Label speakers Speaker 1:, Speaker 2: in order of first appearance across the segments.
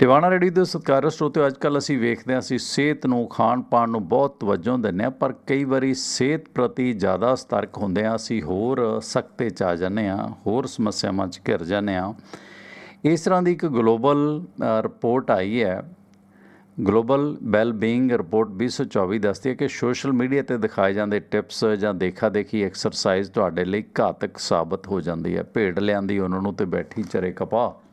Speaker 1: Tiwana ready ਦੇ ਸਤਿਕਾਰ ਸਰੋਤਿਓ ਅੱਜ ਕੱਲ੍ਹ ਅਸੀਂ ਵੇਖਦੇ ਹਾਂ, ਅਸੀਂ ਸਿਹਤ ਨੂੰ, ਖਾਣ ਪਾਣ ਨੂੰ ਬਹੁਤ ਤਵੱਜੋ ਦਿੰਦੇ ਹਾਂ, ਪਰ ਕਈ ਵਾਰੀ ਸਿਹਤ ਪ੍ਰਤੀ ਜ਼ਿਆਦਾ ਸਤਰਕ ਹੁੰਦੇ ਹਾਂ, ਅਸੀਂ ਹੋਰ ਸਖਤੇ ਚ ਆ ਜਾਂਦੇ ਹਾਂ, ਹੋਰ ਸਮੱਸਿਆਵਾਂ 'ਚ ਘਿਰ ਜਾਂਦੇ ਹਾਂ। ਇਸ ਤਰ੍ਹਾਂ ਦੀ ਇੱਕ ਗਲੋਬਲ ਰਿਪੋਰਟ ਆਈ ਹੈ। ਗਲੋਬਲ ਵੈਲ ਬੀਇੰਗ ਰਿਪੋਰਟ 2024 ਦੱਸਦੀ ਹੈ ਕਿ ਸੋਸ਼ਲ ਮੀਡੀਆ ਤੇ ਦਿਖਾਏ ਜਾਂਦੇ ਟਿਪਸ ਜਾਂ ਦੇਖਾ ਦੇਖੀ ਐਕਸਰਸਾਈਜ਼ ਤੁਹਾਡੇ ਲਈ ਘਾਤਕ ਸਾਬਤ ਹੋ ਜਾਂਦੀ ਹੈ। ਭੇਡ ਲਿਆਂਦੀ, ਉਹਨਾਂ ਨੂੰ ਤੇ ਬੈਠੀ ਚਰੇ ਕਪਾਹ।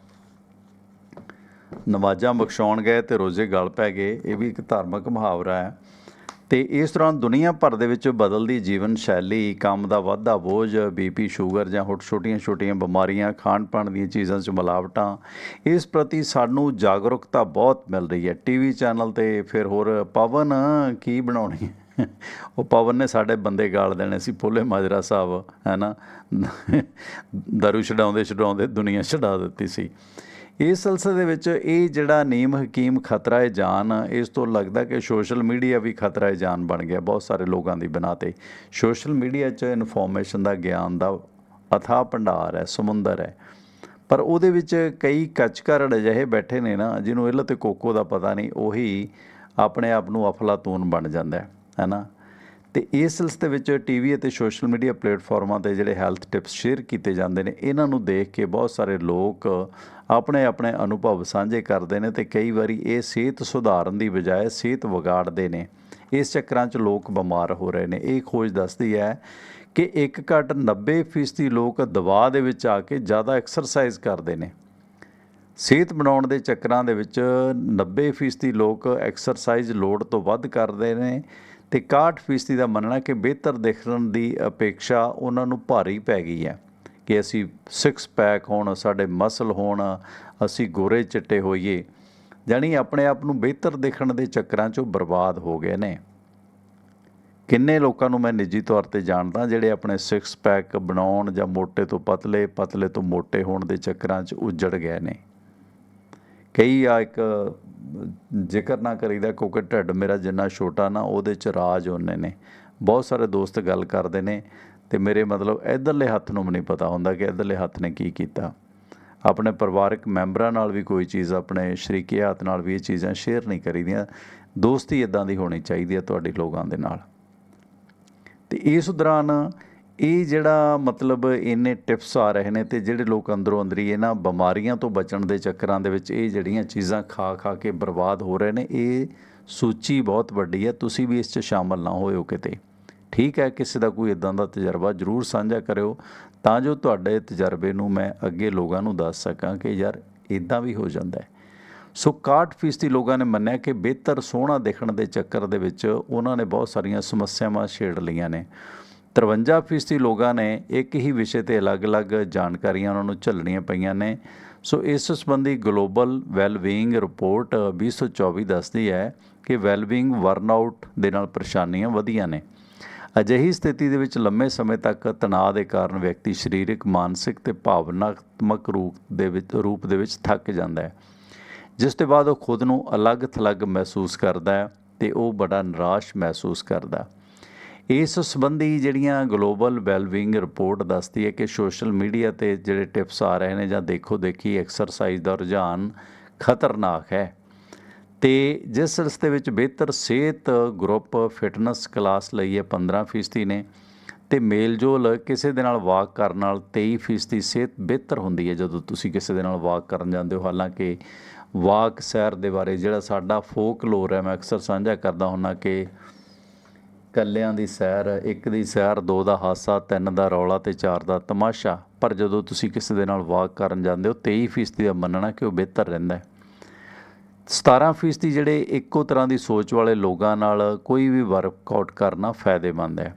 Speaker 1: ਨਵਾਜ਼ਾਂ ਬਖਸ਼ਾਉਣ ਗਏ ਤੇ ਰੋਜ਼ੇ ਗਲ ਪੈ ਗਏ, ਇਹ ਵੀ ਇੱਕ ਧਾਰਮਿਕ ਮੁਹਾਵਰਾ ਹੈ। ਤੇ ਇਸ ਦੌਰਾਨ ਦੁਨੀਆ ਭਰ ਦੇ ਵਿੱਚ ਬਦਲਦੀ ਜੀਵਨ ਸ਼ੈਲੀ, ਕੰਮ ਦਾ ਵਾਧਾ ਬੋਝ ਬੀਪੀ ਸ਼ੂਗਰ ਜਾਂ ਹੋਰ ਛੋਟੀਆਂ-ਛੋਟੀਆਂ ਬਿਮਾਰੀਆਂ, ਖਾਣ ਪਾਣ ਦੀਆਂ ਚੀਜ਼ਾਂ 'ਚ ਮਿਲਾਵਟਾਂ, ਇਸ ਪ੍ਰਤੀ ਸਾਨੂੰ ਜਾਗਰੂਕਤਾ ਬਹੁਤ ਮਿਲ ਰਹੀ ਹੈ। ਟੀਵੀ ਚੈਨਲ ਤੇ ਫਿਰ ਹੋਰ ਪਵਨ ਕੀ ਬਣਾਉਣੀ ਉਹ ਪਵਨ ਨੇ ਸਾਡੇ ਬੰਦੇ ਗਾਲ ਦੇਣੇ ਸੀ, ਪੋਲੇ ਮਾਜਰਾ ਸਾਹਿਬ, ਹੈ ਨਾ? ਦਾਰੂ ਛਡਾਉਂਦੇ ਛਡਾਉਂਦੇ ਦੁਨੀਆ ਛਡਾ ਦਿੱਤੀ ਸੀ। ਇਸ ਸਿਲਸਿਲੇ ਦੇ ਵਿੱਚ ਇਹ ਜਿਹੜਾ ਨੀਮ ਹਕੀਮ ਖਤਰਾ ਹੈ ਜਾਨ, ਇਸ ਤੋਂ ਲੱਗਦਾ ਕਿ ਸੋਸ਼ਲ ਮੀਡੀਆ ਵੀ ਖਤਰਾ ਹੈ ਜਾਨ ਬਣ ਗਿਆ। ਬਹੁਤ ਸਾਰੇ ਲੋਕਾਂ ਦੀ ਬਣਾ ਤੇ ਸੋਸ਼ਲ ਮੀਡੀਆ 'ਚ ਇਨਫੋਰਮੇਸ਼ਨ ਦਾ ਗਿਆਨ ਦਾ ਅਥਾ ਭੰਡਾਰ ਹੈ, ਸਮੁੰਦਰ ਹੈ। ਪਰ ਉਹਦੇ ਵਿੱਚ ਕਈ ਕੱਚਕਰੜ ਅਜਿਹੇ ਬੈਠੇ ਨੇ ਨਾ, ਜਿਹਨੂੰ ਇੱਲ ਤੇ ਕੋਕੋ ਦਾ ਪਤਾ ਨਹੀਂ, ਉਹੀ ਆਪਣੇ ਆਪ ਨੂੰ ਅਫਲਾਤੂਨ ਬਣ ਜਾਂਦਾ ਹੈ ਹੈਨਾ ਤੇ ਇਸ ਸਿਲਸਿਲੇ ਵਿੱਚ ਟੀਵੀ ਅਤੇ ਸੋਸ਼ਲ ਮੀਡੀਆ ਪਲੇਟਫਾਰਮਾਂ ਤੇ ਜਿਹੜੇ ਹੈਲਥ ਟਿਪਸ ਸ਼ੇਅਰ ਕੀਤੇ ਜਾਂਦੇ ਨੇ, ਇਹਨਾਂ ਨੂੰ ਦੇਖ ਕੇ ਬਹੁਤ ਸਾਰੇ ਲੋਕ ਆਪਣੇ ਆਪਣੇ ਅਨੁਭਵ ਸਾਂਝੇ ਕਰਦੇ ਨੇ ਤੇ ਕਈ ਵਾਰੀ ਇਹ ਸਿਹਤ ਸੁਧਾਰਨ ਦੀ ਬਜਾਏ ਸਿਹਤ ਵਿਗਾੜਦੇ ਨੇ। ਇਸ ਚੱਕਰਾਂ 'ਚ ਲੋਕ ਬਿਮਾਰ ਹੋ ਰਹੇ ਨੇ। ਇਹ ਖੋਜ ਦੱਸਦੀ ਹੈ ਕਿ ਇੱਕ ਘੱਟ 90% ਲੋਕ ਦਬਾਅ ਦੇ ਵਿੱਚ ਆ ਕੇ ਜ਼ਿਆਦਾ ਐਕਸਰਸਾਈਜ਼ ਕਰਦੇ ਨੇ। ਸਿਹਤ ਬਣਾਉਣ ਦੇ ਚੱਕਰਾਂ ਦੇ ਵਿੱਚ 90% ਲੋਕ ਐਕਸਰਸਾਈਜ਼ ਲੋਡ ਤੋਂ ਵੱਧ ਕਰਦੇ ਨੇ ਤੇ 61% ਦਾ ਮੰਨਣਾ ਕਿ ਬਿਹਤਰ ਦਿਖਣ ਦੀ ਅਪੇਖਾ ਉਹਨਾਂ ਨੂੰ ਭਾਰੀ ਪੈ ਗਈ ਹੈ ਕਿ ਅਸੀਂ ਸਿਕਸ ਪੈਕ ਹੋਣ, ਸਾਡੇ ਮਸਲ ਹੋਣ, ਅਸੀਂ ਗੋਰੇ ਚਿੱਟੇ ਹੋਈਏ। ਜਾਨੀ ਆਪਣੇ ਆਪ ਨੂੰ ਬਿਹਤਰ ਦੇਖਣ ਦੇ ਚੱਕਰਾਂ 'ਚੋਂ ਬਰਬਾਦ ਹੋ ਗਏ ਨੇ। ਕਿੰਨੇ ਲੋਕਾਂ ਨੂੰ ਮੈਂ ਨਿੱਜੀ ਤੌਰ ਤੇ ਜਾਣਦਾ ਜਿਹੜੇ ਆਪਣੇ ਸਿਕਸ ਪੈਕ ਬਣਾਉਣ ਜਾਂ ਮੋਟੇ ਤੋਂ ਪਤਲੇ ਪਤਲੇ ਤੋਂ ਮੋਟੇ ਹੋਣ ਦੇ ਚੱਕਰਾਂ 'ਚ ਉੱਜੜ ਗਏ ਨੇ। ਕਈ ਆ ਇੱਕ, ਜ਼ਿਕਰ ਨਾ ਕਰੀਦਾ, ਕਿਉਂਕਿ ਢਿੱਡ ਮੇਰਾ ਜਿੰਨਾ ਛੋਟਾ ਨਾ, ਉਹਦੇ 'ਚ ਰਾਜ ਉਹਨੇ ਨੇ। ਬਹੁਤ ਸਾਰੇ ਦੋਸਤ ਗੱਲ ਕਰਦੇ ਨੇ ਤੇ ਮੇਰੇ ਮਤਲਬ ਇਧਰਲੇ ਹੱਥ ਨੂੰ ਵੀ ਨਹੀਂ ਪਤਾ ਹੁੰਦਾ ਕਿ ਇਧਰਲੇ ਹੱਥ ਨੇ ਕੀ ਕੀਤਾ। ਆਪਣੇ ਪਰਿਵਾਰਕ ਮੈਂਬਰਾਂ ਨਾਲ ਵੀ ਕੋਈ ਚੀਜ਼, ਆਪਣੇ ਸ਼ਰੀਕੇ ਹੱਥ ਨਾਲ ਵੀ ਇਹ ਚੀਜ਼ਾਂ ਸ਼ੇਅਰ ਨਹੀਂ ਕਰੀਦੀਆਂ। ਦੋਸਤੀ ਇਦਾਂ ਦੀ ਹੋਣੀ ਚਾਹੀਦੀ ਹੈ ਤੁਹਾਡੇ ਲੋਕਾਂ ਦੇ ਨਾਲ। ਤੇ ਇਸ ਦੌਰਾਨ ਇਹ ਜਿਹੜਾ ਮਤਲਬ ਇੰਨੇ ਟਿਪਸ ਆ ਰਹੇ ਨੇ ਤੇ ਜਿਹੜੇ ਲੋਕ ਅੰਦਰੋਂ ਅੰਦਰੀ ਇਹਨਾਂ ਬਿਮਾਰੀਆਂ ਤੋਂ ਬਚਣ ਦੇ ਚੱਕਰਾਂ ਦੇ ਵਿੱਚ ਇਹ ਜਿਹੜੀਆਂ ਚੀਜ਼ਾਂ ਖਾ ਖਾ ਕੇ ਬਰਬਾਦ ਹੋ ਰਹੇ ਨੇ, ਇਹ ਸੂਚੀ ਬਹੁਤ ਵੱਡੀ ਹੈ, ਤੁਸੀਂ ਵੀ ਇਸ 'ਚ ਸ਼ਾਮਲ ਨਾ ਹੋਇਓ ਕਿਤੇ। ਠੀਕ ਹੈ, ਕਿਸੇ ਦਾ ਕੋਈ ਇਦਾਂ ਦਾ ਤਜਰਬਾ ਜ਼ਰੂਰ ਸਾਂਝਾ ਕਰਿਓ, ਤਾਂ ਜੋ ਤੁਹਾਡੇ ਤਜਰਬੇ ਨੂੰ ਮੈਂ ਅੱਗੇ ਲੋਕਾਂ ਨੂੰ ਦੱਸ ਸਕਾਂ ਕਿ ਯਾਰ ਇਦਾਂ ਵੀ ਹੋ ਜਾਂਦਾ ਹੈ। ਸੋ 61% ਲੋਕਾਂ ਨੇ ਮੰਨਿਆ ਕਿ ਬਿਹਤਰ ਸੋਹਣਾ ਦੇਖਣ ਦੇ ਚੱਕਰ ਦੇ ਵਿੱਚ ਉਹਨਾਂ ਨੇ ਬਹੁਤ ਸਾਰੀਆਂ ਸਮੱਸਿਆਵਾਂ ਛੇੜ ਲਈਆਂ ਨੇ। 53% ਲੋਕਾਂ ਨੇ ਇੱਕ ਹੀ ਵਿਸ਼ੇ ਤੇ ਅਲੱਗ-ਅਲੱਗ ਜਾਣਕਾਰੀਆਂ ਉਹਨਾਂ ਨੂੰ ਝੱਲਣੀਆਂ ਪਈਆਂ ਨੇ। ਸੋ ਇਸ ਸੰਬੰਧੀ ਗਲੋਬਲ ਵੈਲਬੀਇੰਗ ਰਿਪੋਰਟ 2024 ਦੱਸਦੀ ਹੈ ਕਿ ਵੈਲਬੀਇੰਗ ਬਰਨਆਊਟ ਦੇ ਨਾਲ ਪਰੇਸ਼ਾਨੀਆਂ ਵਧੀਆਂ ਨੇ। ਅਜਿਹੀ ਸਥਿਤੀ ਦੇ ਵਿੱਚ ਲੰਮੇ ਸਮੇਂ ਤੱਕ ਤਣਾਅ ਦੇ ਕਾਰਨ ਵਿਅਕਤੀ ਸਰੀਰਕ, ਮਾਨਸਿਕ ਤੇ ਭਾਵਨਾਤਮਕ ਰੂਪ ਦੇ ਵਿੱਚ, ਰੂਪ ਦੇ ਵਿੱਚ ਥੱਕ ਜਾਂਦਾ ਹੈ। ਜਿਸ ਤੋਂ ਬਾਅਦ ਉਹ ਖੁਦ ਨੂੰ ਅਲੱਗ-ਥਲੱਗ ਮਹਿਸੂਸ ਕਰਦਾ ਹੈ ਤੇ ਉਹ ਬੜਾ ਨਿਰਾਸ਼ ਮਹਿਸੂਸ ਕਰਦਾ ਇਸ ਸੰਬੰਧੀ ਜਿਹੜੀਆਂ ਗਲੋਬਲ ਵੈਲਬੀਇੰਗ ਰਿਪੋਰਟ ਦੱਸਦੀ ਹੈ ਕਿ ਸੋਸ਼ਲ ਮੀਡੀਆ ਤੇ ਜਿਹੜੇ ਟਿਪਸ ਆ ਰਹੇ ਨੇ ਜਾਂ ਦੇਖੋ ਦੇਖੀ ਐਕਸਰਸਾਈਜ਼ ਦਾ ਰੁਝਾਨ ਖਤਰਨਾਕ ਹੈ। ਤੇ ਜਿਸ ਸਿਲਸਿਲੇ ਵਿੱਚ ਬਿਹਤਰ ਸਿਹਤ ਗਰੁੱਪ ਫਿਟਨੈਸ ਕਲਾਸ ਲਈ ਹੈ 15% ਨੇ ਤੇ ਮੇਲਜੋਲ ਕਿਸੇ ਦੇ ਨਾਲ ਵਾਕ ਕਰਨ ਨਾਲ 23% ਸਿਹਤ ਬਿਹਤਰ ਹੁੰਦੀ ਹੈ। ਜਦੋਂ ਤੁਸੀਂ ਕਿਸੇ ਦੇ ਨਾਲ ਵਾਕ ਕਰਨ ਜਾਂਦੇ ਹੋ, ਹਾਲਾਂਕਿ ਵਾਕ ਸੈਰ ਦੇ ਬਾਰੇ ਜਿਹੜਾ ਸਾਡਾ ਫੋਕਲੋਰ ਹੈ, ਮੈਂ ਅਕਸਰ ਸਾਂਝਾ ਕਰਦਾ ਹੁੰਨਾ ਕਿ ਕੱਲਿਆਂ ਦੀ ਸੈਰ, ਇੱਕ ਦੀ ਸੈਰ, ਦੋ ਦਾ ਹਾਸਾ, ਤਿੰਨ ਦਾ ਰੌਲਾ ਤੇ ਚਾਰ ਦਾ ਤਮਾਸ਼ਾ। ਪਰ ਜਦੋਂ ਤੁਸੀਂ ਕਿਸੇ ਦੇ ਨਾਲ ਵਾਕ ਕਰਨ ਜਾਂਦੇ ਹੋ 23% ਦਾ ਮੰਨਣਾ ਕਿ ਉਹ ਬਿਹਤਰ ਰਹਿੰਦਾ ਹੈ। 17% ਜਿਹੜੇ ਇੱਕੋ ਤਰ੍ਹਾਂ ਦੀ ਸੋਚ ਵਾਲੇ ਲੋਕਾਂ ਨਾਲ ਕੋਈ ਵੀ ਵਰਕਆਊਟ ਕਰਨਾ ਫਾਇਦੇਮੰਦ ਹੈ।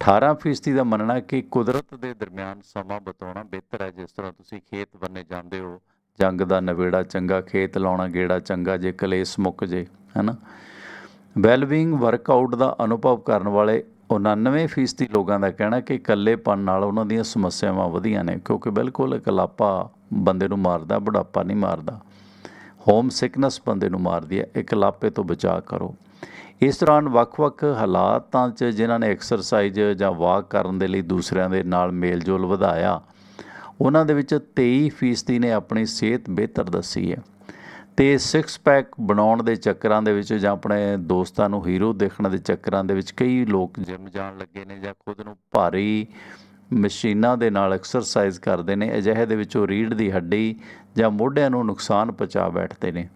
Speaker 1: 18% ਦਾ ਮੰਨਣਾ ਕਿ ਕੁਦਰਤ ਦੇ ਦਰਮਿਆਨ ਸਮਾਂ ਬਿਤਾਉਣਾ ਬਿਹਤਰ ਹੈ। ਜਿਸ ਤਰ੍ਹਾਂ ਤੁਸੀਂ ਖੇਤ ਬੰਨੇ ਜਾਂਦੇ ਹੋ, ਜੰਗ ਦਾ ਨਵੇੜਾ ਚੰਗਾ, ਖੇਤ ਲਾਉਣਾ ਗੇੜਾ ਚੰਗਾ, ਜੇ ਕਲੇਸ਼ ਮੁੱਕ ਜੇ ਹੈਨਾ ਵੈਲਬੀਇੰਗ ਵਰਕਆਊਟ ਦਾ ਅਨੁਭਵ ਕਰਨ ਵਾਲੇ 99% ਲੋਕਾਂ ਦਾ ਕਹਿਣਾ ਕਿ ਇਕੱਲੇਪਨ ਨਾਲ ਉਹਨਾਂ ਦੀਆਂ ਸਮੱਸਿਆਵਾਂ ਵਧੀਆਂ ਨੇ, ਕਿਉਂਕਿ ਬਿਲਕੁਲ ਇਕਲਾਪਾ ਬੰਦੇ ਨੂੰ ਮਾਰਦਾ, ਬੁਢਾਪਾ ਨਹੀਂ ਮਾਰਦਾ। ਹੋਮ ਸਿਕਨੈਸ ਬੰਦੇ ਨੂੰ ਮਾਰਦੀ ਹੈ, ਇਕਲਾਪੇ ਤੋਂ ਬਚਾਅ ਕਰੋ। ਇਸ ਦੌਰਾਨ ਵੱਖ-ਵੱਖ ਹਾਲਾਤਾਂ 'ਚ ਜਿਨ੍ਹਾਂ ਨੇ ਐਕਸਰਸਾਈਜ਼ ਜਾਂ ਵਾਕ ਕਰਨ ਦੇ ਲਈ ਦੂਸਰਿਆਂ ਦੇ ਨਾਲ ਮੇਲਜੋਲ ਵਧਾਇਆ, ਉਹਨਾਂ ਦੇ ਵਿੱਚ 23% ਨੇ ਆਪਣੀ ਸਿਹਤ ਬਿਹਤਰ ਦੱਸੀ ਹੈ। ਤੇ ਸਿਕਸ ਪੈਕ ਬਣਾਉਣ ਦੇ ਚੱਕਰਾਂ ਦੇ ਵਿੱਚ ਜਾਂ ਆਪਣੇ ਦੋਸਤਾਂ ਨੂੰ ਹੀਰੋ ਦੇਖਣ ਦੇ ਚੱਕਰਾਂ ਦੇ ਵਿੱਚ ਕਈ ਲੋਕ ਜਿਮ ਜਾਣ ਲੱਗੇ ਨੇ ਜਾਂ ਖੁਦ ਨੂੰ ਭਾਰੀ ਮਸ਼ੀਨਾਂ ਦੇ ਨਾਲ ਐਕਸਰਸਾਈਜ਼ ਕਰਦੇ ਨੇ, ਅਜਿਹੇ ਦੇ ਵਿੱਚ ਉਹ ਰੀੜ੍ਹ ਦੀ ਹੱਡੀ ਜਾਂ ਮੋਢਿਆਂ ਨੂੰ ਨੁਕਸਾਨ ਪਹੁੰਚਾ ਬੈਠਦੇ ਨੇ।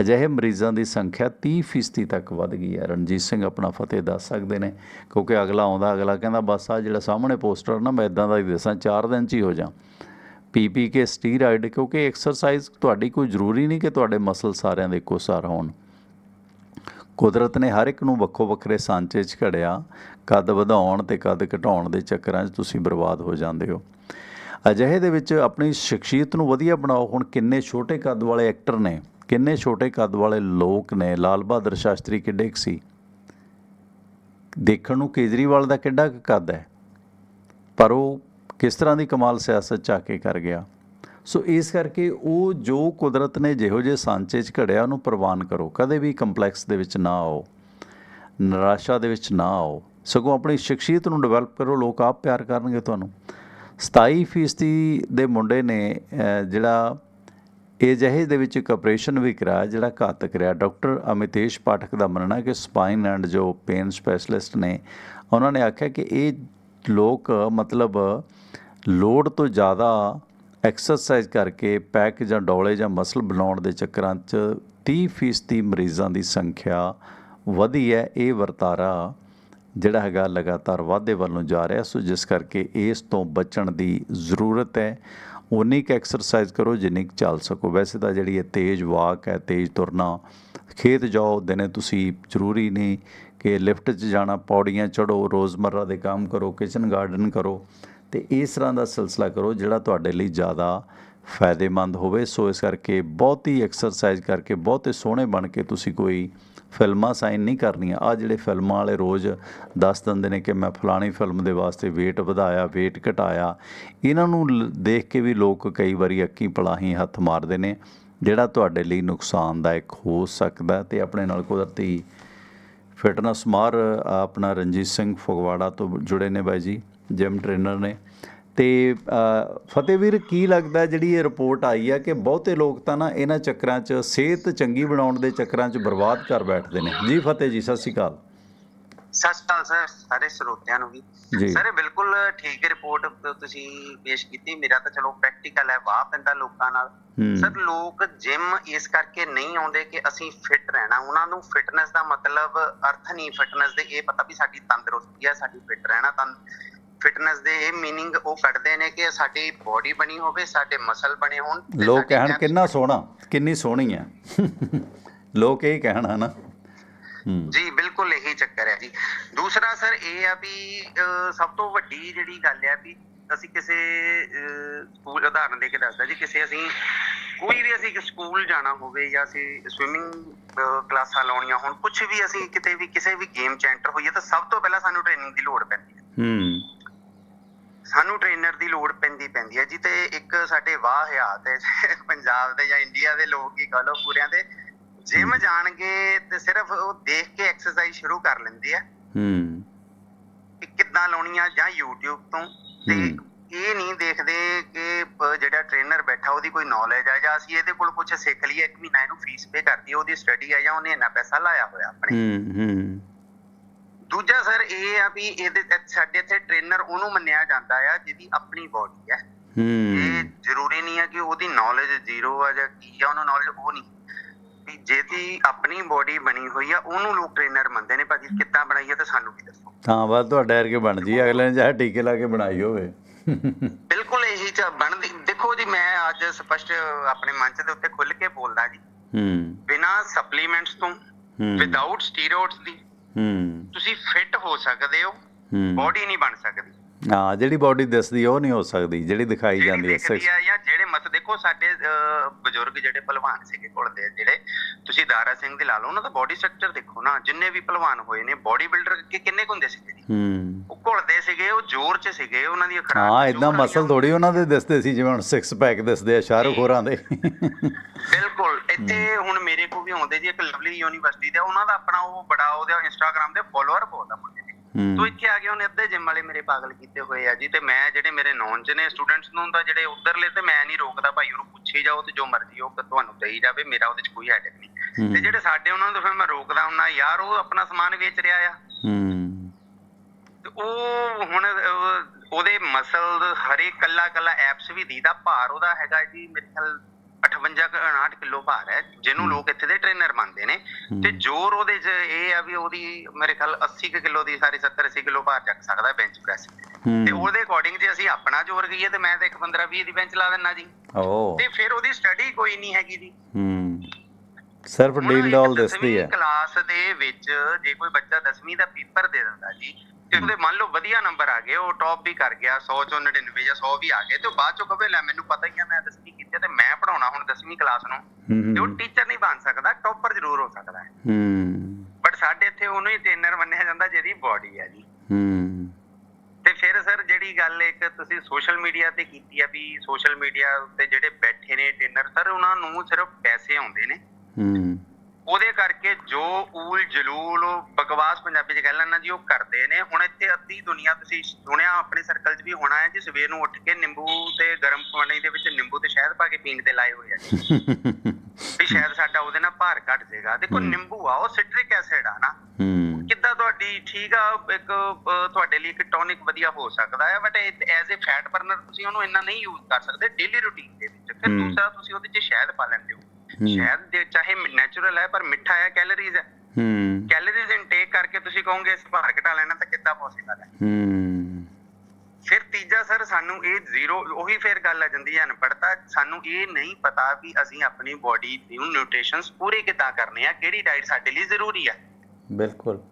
Speaker 1: ਅਜਿਹੇ ਮਰੀਜ਼ਾਂ ਦੀ ਸੰਖਿਆ 30% ਤੱਕ ਵੱਧ ਗਈ ਹੈ। ਰਣਜੀਤ ਸਿੰਘ ਆਪਣਾ ਫਤਿਹ ਦੱਸ ਸਕਦੇ ਨੇ, ਕਿਉਂਕਿ ਅਗਲਾ ਆਉਂਦਾ, ਅਗਲਾ ਕਹਿੰਦਾ, ਬਸ ਆ ਜਿਹੜਾ ਸਾਹਮਣੇ ਪੋਸਟਰ ਨਾ, ਮੈਂ ਇਦਾਂ ਦਾ ਹੀ ਦੱਸਾਂ 4 ਦਿਨ 'ਚ ਹੀ ਹੋ ਜਾ। ਪੀ ਪੀ ਕੇ ਸਟੀਰਾਇਡ, ਕਿਉਂਕਿ ਐਕਸਰਸਾਈਜ਼ ਤੁਹਾਡੀ ਕੋਈ ਜ਼ਰੂਰੀ ਨਹੀਂ ਕਿ ਤੁਹਾਡੇ ਮਸਲ ਸਾਰਿਆਂ ਦੇ ਇੱਕੋ ਸਾਰ ਹੋਣ। ਕੁਦਰਤ ਨੇ ਹਰ ਇੱਕ ਨੂੰ ਵੱਖੋ ਵੱਖਰੇ ਸਾਂਚੇ 'ਚ ਘੜਿਆ, ਕੱਦ ਵਧਾਉਣ ਤੇ ਕੱਦ ਘਟਾਉਣ ਦੇ ਚੱਕਰਾਂ 'ਚ ਤੁਸੀਂ ਬਰਬਾਦ ਹੋ ਜਾਂਦੇ ਹੋ। ਅਜਿਹੇ ਦੇ ਵਿੱਚ ਆਪਣੀ ਸ਼ਖਸੀਅਤ ਨੂੰ ਵਧੀਆ ਬਣਾਓ। ਹੁਣ ਕਿੰਨੇ ਛੋਟੇ ਕੱਦ ਵਾਲੇ ਐਕਟਰ ਨੇ, ਕਿੰਨੇ ਛੋਟੇ ਕੱਦ ਵਾਲੇ ਲੋਕ ਨੇ, ਲਾਲ ਬਹਾਦਰ ਸ਼ਾਸਤਰੀ ਕਿੱਡੇ ਕੁ ਸੀ? ਦੇਖਣ ਨੂੰ ਕੇਜਰੀਵਾਲ ਦਾ ਕਿੱਡਾ ਕੁ ਕੱਦ ਹੈ? ਪਰ ਉਹ ਕਿਸ ਤਰ੍ਹਾਂ ਦੀ ਕਮਾਲ ਸਿਆਸਤ ਚ ਆ ਕੇ ਕਰ ਗਿਆ। ਸੋ ਇਸ ਕਰਕੇ ਉਹ ਜੋ ਕੁਦਰਤ ਨੇ ਜਿਹੋ ਜਿਹੇ ਸਾਂਚੇ 'ਚ ਘੜਿਆ, ਉਹਨੂੰ ਪ੍ਰਵਾਨ ਕਰੋ। ਕਦੇ ਵੀ ਕੰਪਲੈਕਸ ਦੇ ਵਿੱਚ ਨਾ ਆਓ। ਨਿਰਾਸ਼ਾ ਦੇ ਵਿੱਚ ਨਾ ਆਓ। ਸਗੋਂ ਆਪਣੀ ਸ਼ਖਸੀਅਤ ਨੂੰ ਡਿਵੈਲਪ ਕਰੋ। ਲੋਕ ਆਪ ਪਿਆਰ ਕਰਨਗੇ ਤੁਹਾਨੂੰ। 27% ਦੇ ਮੁੰਡੇ ਨੇ ਜਿਹੜਾ ਇਹ ਜਹੇਜ਼ ਦੇ ਵਿੱਚ ਇੱਕ ਆਪਰੇਸ਼ਨ ਵੀ ਕਰਾਇਆ, ਜਿਹੜਾ ਘਾਤਕ ਰਿਹਾ। ਡਾਕਟਰ ਅਮਿਤੇਸ਼ ਪਾਠਕ ਦਾ ਮੰਨਣਾ ਕਿ ਸਪਾਈਨ ਐਂਡ ਜੋ ਪੇਨ ਸਪੈਸ਼ਲਿਸਟ ਨੇ, ਉਹਨਾਂ ਨੇ ਆਖਿਆ ਕਿ ਇਹ ਲੋਕ ਮਤਲਬ ਲੋਡ ਤੋਂ ਜ਼ਿਆਦਾ ਐਕਸਰਸਾਈਜ਼ ਕਰਕੇ ਪੈਕ ਜਾਂ ਡੌਲੇ ਜਾਂ ਮਸਲ ਬਣਾਉਣ ਦੇ ਚੱਕਰਾਂ 'ਚ 30% ਮਰੀਜ਼ਾਂ ਦੀ ਸੰਖਿਆ ਵਧੀ ਹੈ। ਇਹ ਵਰਤਾਰਾ ਜਿਹੜਾ ਹੈਗਾ ਲਗਾਤਾਰ ਵਾਧੇ ਵੱਲੋਂ ਜਾ ਰਿਹਾ। ਸੋ ਜਿਸ ਕਰਕੇ ਇਸ ਤੋਂ ਬਚਣ ਦੀ ਜ਼ਰੂਰਤ ਹੈ। ਉਨੀ ਕੁ ਐਕਸਰਸਾਈਜ਼ ਕਰੋ ਜਿੰਨੀ ਕੁ ਚੱਲ ਸਕੋ। ਵੈਸੇ ਤਾਂ ਜਿਹੜੀ ਇਹ ਤੇਜ਼ ਵਾਕ ਹੈ, ਤੇਜ਼ ਤੁਰਨਾ, ਖੇਤ ਜਾਓ, ਦਿਨੇ ਤੁਸੀਂ ਜ਼ਰੂਰੀ ਨਹੀਂ ਕਿ ਲਿਫਟ 'ਚ ਜਾਣਾ, ਪੌੜੀਆਂ ਚੜੋ ਰੋਜ਼ਮਰਰਾ ਦੇ ਕੰਮ ਕਰੋ ਕਿਚਨ ਗਾਰਡਨ ਕਰੋ। ਤੇ ਇਸ ਤਰ੍ਹਾਂ ਦਾ ਸਿਲਸਿਲਾ ਕਰੋ ਜਿਹੜਾ ਤੁਹਾਡੇ ਲਈ ਜ਼ਿਆਦਾ ਫਾਇਦੇਮੰਦ ਹੋਵੇ। ਸੋ ਇਸ ਕਰਕੇ ਬਹੁਤੀ ਐਕਸਰਸਾਈਜ਼ ਕਰਕੇ ਬਹੁਤੇ ਸੋਹਣੇ ਬਣ ਕੇ ਤੁਸੀਂ ਕੋਈ ਫਿਲਮਾਂ ਸਾਈਨ ਨਹੀਂ ਕਰਨੀਆਂ। ਆ ਜਿਹੜੇ ਫਿਲਮਾਂ ਵਾਲੇ ਰੋਜ਼ ਦੱਸ ਦਿੰਦੇ ਨੇ ਕਿ ਮੈਂ ਫਲਾਣੀ ਫਿਲਮ ਦੇ ਵਾਸਤੇ weight ਵਧਾਇਆ, weight ਘਟਾਇਆ। ਇਹਨਾਂ ਨੂੰ ਲ- ਦੇਖ ਕੇ ਵੀ ਲੋਕ ਕਈ ਵਾਰੀ ਅੱਕੀ ਪਲਾਹੀ ਹੱਥ ਮਾਰਦੇ ਨੇ, ਜਿਹੜਾ ਤੁਹਾਡੇ ਲਈ ਨੁਕਸਾਨਦਾਇਕ ਹੋ ਸਕਦਾ ਤੇ ਆਪਣੇ ਨਾਲ ਕੁਦਰਤੀ ਫਿਟਨੈਸ ਮਾਰ, ਆਪਣਾ ਰਣਜੀਤ ਸਿੰਘ ਫਗਵਾੜਾ ਤੋਂ ਜੁੜੇ ਨੇ ਬਾਈ ਜੀ। ਜਿਮ ਟ੍ਰੇਨਰ ਨੇ। ਤੇ ਫਤਿਹਵੀਰ ਕੀ ਲੱਗਦਾ ਜਿਹੜੀ ਇਹ ਰਿਪੋਰਟ ਆਈ ਹੈ ਕਿ ਬਹੁਤੇ ਲੋਕ ਤਾਂ ਨਾ ਇਹਨਾਂ ਚੱਕਰਾਂ 'ਚ ਸਿਹਤ ਚੰਗੀ ਬਣਾਉਣ ਦੇ ਚੱਕਰਾਂ 'ਚ ਬਰਬਾਦ ਕਰ ਬੈਠਦੇ ਨੇ। ਜੀ ਫਤਿਹ ਜੀ ਸਤਿ ਸ਼੍ਰੀ ਅਕਾਲ।
Speaker 2: ਸਤਿ ਸ਼੍ਰੀ ਅਕਾਲ ਸਰ ਸਾਰੇ ਸਰੋਤਿਆਂ ਨੂੰ ਵੀ। ਸਰ ਬਿਲਕੁਲ ਠੀਕ ਰਿਪੋਰਟ ਤੁਸੀਂ ਪੇਸ਼ ਕੀਤੀ। ਮੇਰਾ ਤਾਂ ਚਲੋ ਪ੍ਰੈਕਟੀਕਲ ਹੈ ਵਾਹ ਪੈਂਦਾ ਲੋਕਾਂ ਨਾਲ। ਸਰ ਲੋਕ ਜਿਮ ਇਸ ਕਰਕੇ ਨਹੀਂ ਆਉਂਦੇ ਕਿ ਅਸੀਂ ਫਿਟ ਰਹਿਣਾ। ਉਹਨਾਂ ਨੂੰ ਫਿਟਨੈਸ ਦਾ ਮਤਲਬ ਅਰਥ ਨਹੀਂ ਫਿਟਨੈਸ ਦੇ ਇਹ ਪਤਾ ਵੀ ਸਾਡੀ ਤੰਦਰੁਸਤੀ ਹੈ ਸਾਡੀ ਫਿਟ ਰਹਿਣਾ ਤਾਂ ਫਿਟਨੈਸ ਦੇ ਇਹ ਮੀਨਿੰਗ ਉਹ ਕੱਢਦੇ ਨੇ ਕਿ ਸਾਡੀ ਬਾਡੀ ਬਣੀ ਹੋਵੇ ਸਾਡੇ ਮਸਲ ਬਣੇ ਹੋਣ
Speaker 1: ਲੋਕ ਕਹਿਣ ਕਿੰਨਾ ਸੋਹਣਾ ਕਿੰਨੀ ਸੋਹਣੀ ਹੈ ਲੋਕ ਇਹ ਕਹਿਣਾ ਨਾ ਹੂੰ।
Speaker 2: ਜੀ ਬਿਲਕੁਲ ਇਹੀ ਚੱਕਰ ਹੈ ਜੀ। ਦੂਸਰਾ ਸਰ ਇਹ ਆ ਵੀ ਸਭ ਤੋਂ ਵੱਡੀ ਜਿਹੜੀ ਗੱਲ ਹੈ ਵੀ ਅਸੀਂ ਕਿਸੇ ਸਕੂਲ ਉਦਾਹਰਨ ਦੇ ਕੇ ਦੱਸਦਾ ਜੀ ਕਿਸੇ ਅਸੀਂ ਕੋਈ ਵੀ ਅਸੀਂ ਸਕੂਲ ਜਾਣਾ ਹੋਵੇ ਜਾਂ ਅਸੀਂ ਸਵਿਮਿੰਗ ਕਲਾਸਾਂ ਲਾਉਣੀਆਂ ਹੋਣ ਕੁਝ ਵੀ ਅਸੀਂ ਕਿਤੇ ਵੀ ਕਿਸੇ ਵੀ ਗੇਮ ਚ ਐਂਟਰ ਹੋਈਏ ਤਾਂ ਸਭ ਤੋਂ ਪਹਿਲਾਂ ਸਾਨੂੰ ਟ੍ਰੇਨਿੰਗ ਦੀ ਲੋੜ ਪੈਂਦੀ ਹੈ।
Speaker 1: ਹੂੰ।
Speaker 2: ਸਾਨੂੰ ਟ੍ਰੇਨਰ ਦੀ ਲੋੜ ਪੈਂਦੀ ਪੈਂਦੀ ਹੈ ਜੀ ਤੇ ਇੱਕ ਸਾਡੇ ਵਾਹ ਹਯਾਤ ਹੈ ਪੰਜਾਬ ਦੇ ਜਾਂ ਇੰਡੀਆ ਦੇ ਲੋਕ ਹੀ ਕਹ ਲਓ ਪੂਰਿਆਂ ਦੇ ਜਿਮ ਜਾਣਗੇ ਤੇ ਸਿਰਫ ਉਹ ਦੇਖ ਕੇ ਐਕਸਰਸਾਈਜ਼ ਸ਼ੁਰੂ ਕਰ ਲੈਂਦੇ ਆ।
Speaker 1: ਹੂੰ।
Speaker 2: ਕਿੱਦਾਂ ਲਾਉਣੀ ਆ ਜਾਂ YouTube ਤੋਂ ਤੇ। ਇਹ ਨਹੀਂ ਦੇਖਦੇ ਕਿ ਜਿਹੜਾ ਟ੍ਰੇਨਰ ਬੈਠਾ ਉਹਦੀ ਕੋਈ ਨੌਲੇਜ ਆ ਜਾਂ ਅਸੀਂ ਇਹਦੇ ਕੋਲ ਕੁਝ ਸਿੱਖ ਲਈਏ ਇੱਕ ਮਹੀਨਾ ਇਹਨੂੰ ਫੀਸ ਪੇ ਕਰਦੀ ਉਹਦੀ ਸਟੱਡੀ ਆ ਜਾਂ ਉਹਨੇ ਇੰਨਾ ਪੈਸਾ ਲਾਇਆ ਹੋਇਆ ਆਪਣੇ।
Speaker 1: ਹੂੰ ਹੂੰ।
Speaker 2: ਦੂਜਾ ਸਰ ਇਹ ਆ ਵੀ ਇਹਦੇ ਤੇ ਸਾਡੇ ਇੱਥੇ ਟ੍ਰੇਨਰ ਉਹਨੂੰ ਮੰਨਿਆ ਜਾਂਦਾ ਆ ਜਿਹਦੀ ਆਪਣੀ ਬਾਡੀ ਹੈ। ਇਹ ਜ਼ਰੂਰੀ ਨਹੀਂ ਹੈ ਕਿ ਉਹਦੀ ਨੌਲੇਜ ਜ਼ੀਰੋ ਆ ਜਾਂ ਕੀ ਆ ਉਹਨੂੰ ਨੌਲੇਜ ਉਹ ਨਹੀਂ। ਵੀ ਜਿਹਦੀ ਆਪਣੀ ਬਾਡੀ ਬਣੀ ਹੋਈ ਆ ਉਹਨੂੰ ਲੋਕ ਟ੍ਰੇਨਰ ਮੰਨਦੇ ਨੇ ਭਾਜੀ ਕਿੱਦਾਂ ਬਣਾਈ ਆ ਤਾਂ ਸਾਨੂੰ ਵੀ ਦੱਸੋ।
Speaker 1: ਹਾਂ ਬਸ ਤੁਹਾਡੇ ਵਰਗੇ ਬਣ ਜੀ ਅਗਲੇ ਨੇ ਚਾਹੇ ਟੀਕੇ ਲਾ ਕੇ ਬਣਾਈ ਹੋਵੇ।
Speaker 2: ਬਿਲਕੁਲ ਇਹੀ ਚ ਬਣਦੀ। ਦੇਖੋ ਜੀ ਮੈਂ ਅੱਜ ਸਪਸ਼ਟ ਆਪਣੇ ਮੰਚ ਦੇ ਉੱਤੇ ਖੁੱਲ ਕੇ ਬੋਲਦਾ ਜੀ।
Speaker 1: ਹੂੰ।
Speaker 2: ਬਿਨਾ ਸਪਲੀਮੈਂਟਸ ਤੋਂ ਵਿਦਆਊਟ ਸਟੀਰੋਇਡਸ ਦੀ।
Speaker 1: ਹੂੰ।
Speaker 2: ਤੁਸੀਂ ਫਿਟ ਹੋ ਸਕਦੇ ਹੋ
Speaker 1: ਹੂੰ।
Speaker 2: ਬਾਡੀ ਨਹੀਂ ਬਣ ਸਕਦੀ।
Speaker 1: ਹਾਂ ਜਿਹੜੀ ਬਾਡੀ ਦਿਸਦੀ ਉਹ ਨਹੀਂ ਹੋ ਸਕਦੀ ਜਿਹੜੀ ਦਿਖਾਈ ਜਾਂਦੀ ਹੈ
Speaker 2: ਆ ਜਾਂ ਜਿਹੜੇ ਮਤ ਦੇਖੋ ਸਾਡੇ ਬਜ਼ੁਰਗ ਜਿਹੜੇ ਪਹਿਲਵਾਨ ਸੀਗੇ ਘੁਲਦੇ ਜਿਹੜੇ ਤੁਸੀਂ ਦਾਰਾ ਸਿੰਘ ਦੀ ਲਾ ਲਓ ਉਹਨਾਂ ਦਾ ਬਾਡੀ ਸਟਰਕਚਰ ਦੇਖੋ ਨਾ ਜਿੰਨੇ ਵੀ ਪਹਿਲਵਾਨ ਹੋਏ ਨੇ ਬਾਡੀ ਬਿਲਡਰ ਕਿੰਨੇ ਕੁ ਹੁੰਦੇ ਸੀਗੇ? ਜੀ
Speaker 1: ਹੂੰ।
Speaker 2: ਉਹ ਘੁਲਦੇ ਸੀਗੇ ਉਹ ਜ਼ੋਰ 'ਚ ਸੀਗੇ ਉਹਨਾਂ ਦੀ ਖਰਾਕ
Speaker 1: ਹਾਂ ਇਦਾਂ ਮਸਲ ਥੋੜੀ ਉਹਨਾਂ ਦੇ ਦਿਸਦੇ ਸੀ ਜਿਵੇਂ ਹੁਣ 6 ਪੈਕ ਦਿਸਦੇ ਆ ਸ਼ਾਹਰੁਖ ਹੋਰਾਂ ਦੇ।
Speaker 2: ਬਿਲਕੁਲ ਇੱਥੇ ਹੁਣ ਮੇਰੇ ਕੋ ਵੀ ਆਉਂਦੇ ਜੀ ਇੱਕ ਲਵਲੀ ਯੂਨੀਵਰਸਿਟੀ ਦੇ ਉਹਨਾਂ ਦਾ ਆਪਣਾ ਉਹ ਬੜਾ ਉਹਦੇ ਇੰਸਟਾਗ੍ਰam ਦੇ ਫਾਲੋਅਰ ਬਹੁਤ ਆ ਦੇ ਤੋ ਇੱਥੇ ਆ ਕੇ ਉਹਨੇ ਅੱਧੇ ਜਿਮ ਵਾਲੇ ਮੇਰੇ ਪਾਗਲ ਕੀਤੇ ਹੋਏ ਆ ਜੀ ਤੇ ਮੈਂ ਜਿਹੜੇ ਮੇਰੇ ਨੌਨ ਚ ਨੇ ਸਟੂਡੈਂਟਸ ਨੂੰ ਤਾਂ ਜਿਹੜੇ ਉਧਰਲੇ ਤੇ ਮੈਂ ਨਹੀਂ ਰੋਕਦਾ ਭਾਈ ਉਹਨੂੰ ਪੁੱਛੀ ਜਾਓ ਤੇ ਜੋ ਮਰਜ਼ੀ ਉਹ ਤੁਹਾਨੂੰ ਦੇਈ ਜਾਵੇ ਮੇਰਾ ਉਹਦੇ ਚ ਕੋਈ ਹੈਡਕ ਨਹੀਂ। ਤੇ ਜਿਹੜੇ ਸਾਡੇ ਉਹਨਾਂ ਨੂੰ ਤਾਂ ਫਿਰ ਮੈਂ ਰੋਕਦਾ ਹੁੰਨਾ ਯਾਰ ਉਹ ਆਪਣਾ ਸਮਾਨ ਵੇਚ ਰਿਹਾ ਆ। ਤੇ ਉਹ ਹੁਣ ਉਹਦੇ ਮਸਲ ਹਰੇ ਕੱਲਾ ਕੱਲਾ ਐਪਸ ਵੀ ਦੀਦਾ ਭਾਰ ਉਹਦਾ ਹੈਗਾ ਜੀ ਮੇਰੇ ਖਿਆਲ 58 ਕੁ 59 ਕਿਲੋ ਭਾਰ ਹੈ ਜਿਹਨੂੰ ਲੋਕ ਇੱਥੇ ਦੇ ਟ੍ਰੇਨਰ ਮੰਨਦੇ ਨੇ। ਤੇ ਜ਼ੋਰ ਉਹਦੇ 'ਚ ਇਹ ਆ ਵੀ ਉਹਦੀ ਮੇਰੇ ਖਿਆਲ 80 ਕੁ ਕਿਲੋ ਦੀ ਸਾਰੀ 70 80 ਕਿਲੋ ਭਾਰ ਚੱਕ ਸਕਦਾ ਬੈਂਚ ਪ੍ਰੈਸ ਤੇ। ਉਹਦੇ ਅਕੋਰਡਿੰਗ ਜੇ ਅਸੀਂ ਆਪਣਾ ਜ਼ੋਰ ਗਈਏ ਤੇ ਮੈਂ ਤਾਂ ਇੱਕ 15 20 ਦੀ ਬੈਂਚ ਲਾ ਦਿੰਨਾ ਜੀ। ਤੇ ਫਿਰ ਉਹਦੀ ਸਟੱਡੀ ਕੋਈ ਨਹੀਂ ਹੈਗੀ ਜੀ।
Speaker 1: ਸਿਰਫ ਡੀਲ ਡਾਲ ਦਿਸਦੀ ਹੈ।
Speaker 2: ਕਲਾਸ ਦੇ ਵਿੱਚ ਜੇ ਕੋਈ ਬੱਚਾ 10ਵੀਂ ਦਾ ਪੇਪਰ ਦੇ ਦਿੰਦਾ ਜੀ ਤੇ ਉਹਦੇ ਮੰਨ ਲਓ ਵਧੀਆ ਨੰਬਰ ਆ ਗਏ ਉਹ ਟੌਪ ਵੀ ਕਰ ਗਿਆ 100 ਚੋਂ 99 ਜਾਂ 100 ਵੀ ਆ ਗਏ ਤੇ ਉਹ ਬਾਅਦ ਚੋਂ ਕਹੇ ਲੈ ਮੈਨੂੰ ਪਤਾ ਹੀ ਆ ਮੈਂ 10ਵੀਂ ਕੀਤੀ ਤੇ ਮੈਂ ਪੜਾਉਣਾ ਹੁਣ 10ਵੀਂ ਕਲਾਸ ਨੂੰ। ਤੇ ਉਹ ਟੀਚਰ ਨਹੀਂ ਬਣ ਸਕਦਾ ਟੌਪਰ ਜ਼ਰੂਰ ਹੋ ਸਕਦਾ ਹੈ।
Speaker 1: ਹੂੰ।
Speaker 2: ਬਟ ਸਾਡੇ ਇੱਥੇ ਉਹਨੂੰ ਹੀ ਟ੍ਰੇਨਰ ਮੰਨਿਆ ਜਾਂਦਾ ਜਿਹਦੀ ਬਾਡੀ ਹੈ ਜੀ।
Speaker 1: ਹੂੰ।
Speaker 2: ਤੇ ਫਿਰ ਸਰ ਜਿਹੜੀ ਗੱਲ ਇੱਕ ਤੁਸੀਂ ਸੋਸ਼ਲ ਮੀਡੀਆ ਤੇ ਕੀਤੀ ਆ ਵੀ ਸੋਸ਼ਲ ਮੀਡੀਆ ਉੱਤੇ ਜਿਹੜੇ ਬੈਠੇ ਨੇ ਟ੍ਰੇਨਰ ਸਰ ਉਹਨਾਂ ਨੂੰ ਸਿਰਫ ਪੈਸੇ ਆਉਂਦੇ ਨੇ।
Speaker 1: ਹੂੰ।
Speaker 2: ਉਹਦੇ ਕਰਕੇ ਜੋ ਊਲ ਜਲੂਲ ਬਕਵਾਸ ਪੰਜਾਬੀ ਚ ਕਹਿ ਲੈਣਾ ਜੀ ਉਹ ਕਰਦੇ ਨੇ। ਹੁਣ ਇੱਥੇ ਅੱਧੀ ਦੁਨੀਆ ਤੁਸੀਂ ਸੁਣਿਆ ਆਪਣੇ ਸਰਕਲ 'ਚ ਵੀ ਹੋਣਾ ਹੈ ਜੀ ਸਵੇਰ ਨੂੰ ਉੱਠ ਕੇ ਨਿੰਬੂ ਤੇ ਗਰਮ ਪਾਣੀ ਦੇ ਵਿੱਚ ਨਿੰਬੂ ਤੇ ਸ਼ਹਿਦ ਪਾ ਕੇ ਪੀਣ ਦੇ ਲਾਏ ਹੋਏ ਆ ਜੀ। ਵੀ ਸ਼ਾਇਦ ਸਾਡਾ ਉਹਦੇ ਨਾਲ ਭਾਰ ਘਟ ਜਾਏਗਾ ਦੇਖੋ ਨਿੰਬੂ ਆ ਉਹ ਸਿਟ੍ਰਿਕ ਐਸਿਡ ਆ ਨਾ।
Speaker 1: ਹੂੰ।
Speaker 2: ਕਿੱਦਾਂ ਤੁਹਾਡੀ ਠੀਕ ਆ ਇੱਕ ਤੁਹਾਡੇ ਲਈ ਇੱਕ ਟੌਨਿਕ ਵਧੀਆ ਹੋ ਸਕਦਾ ਹੈ but as a fat burner ਤੁਸੀਂ ਉਹਨੂੰ ਇੰਨਾ ਨਹੀਂ ਯੂਜ਼ ਕਰ ਸਕਦੇ ਡੇਲੀ ਰੂਟੀਨ ਦੇ ਵਿੱਚ। ਫਿਰ। ਦੂਸਰਾ ਤੁਸੀਂ ਉਹਦੇ 'ਚ ਸ਼ਹਿਦ ਪਾ ਲੈਂਦੇ ਹੋ। ਸ਼ਹਿਦ ਦੇ ਚਾਹੇ ਨੈਚੁਰਲ ਹੈ ਪਰ ਮਿੱਠਾ ਹੈ ਕੈਲੋਰੀਜ਼ ਹੈ।
Speaker 1: ਹੂੰ।
Speaker 2: ਕੈਲੋਰੀਜ਼ ਇਨਟੇਕ ਕਰਕੇ ਤੁਸੀਂ ਕਹੋਗੇ ਇਸ ਭਾਰ ਘਟਾ ਲੈਣਾ ਤਾਂ ਕਿੱਦਾਂ ਪੋਸੀਬਲ ਹੈ?
Speaker 1: ਹੂੰ।
Speaker 2: ਫਿਰ ਤੀਜਾ ਸਰ ਸਾਨੂੰ ਇਹ ਜ਼ੀਰੋ ਉਹੀ ਫਿਰ ਗੱਲ ਆ ਜਾਂਦੀ ਹੈ ਅਨਪੜਤਾ ਸਾਨੂੰ ਇਹ ਨਹੀਂ ਪਤਾ ਵੀ ਅਸੀਂ ਆਪਣੀ ਬਾਡੀ ਨੂੰ ਨਿਊਟ੍ਰੀਸ਼ਨਸ ਪੂਰੇ ਕਿੱਦਾਂ ਕਰਨੇ ਆ ਕਿਹੜੀ ਡਾਈਟ ਸਾਡੇ ਲਈ ਜ਼ਰੂਰੀ ਆ।
Speaker 1: ਬਿਲਕੁਲ।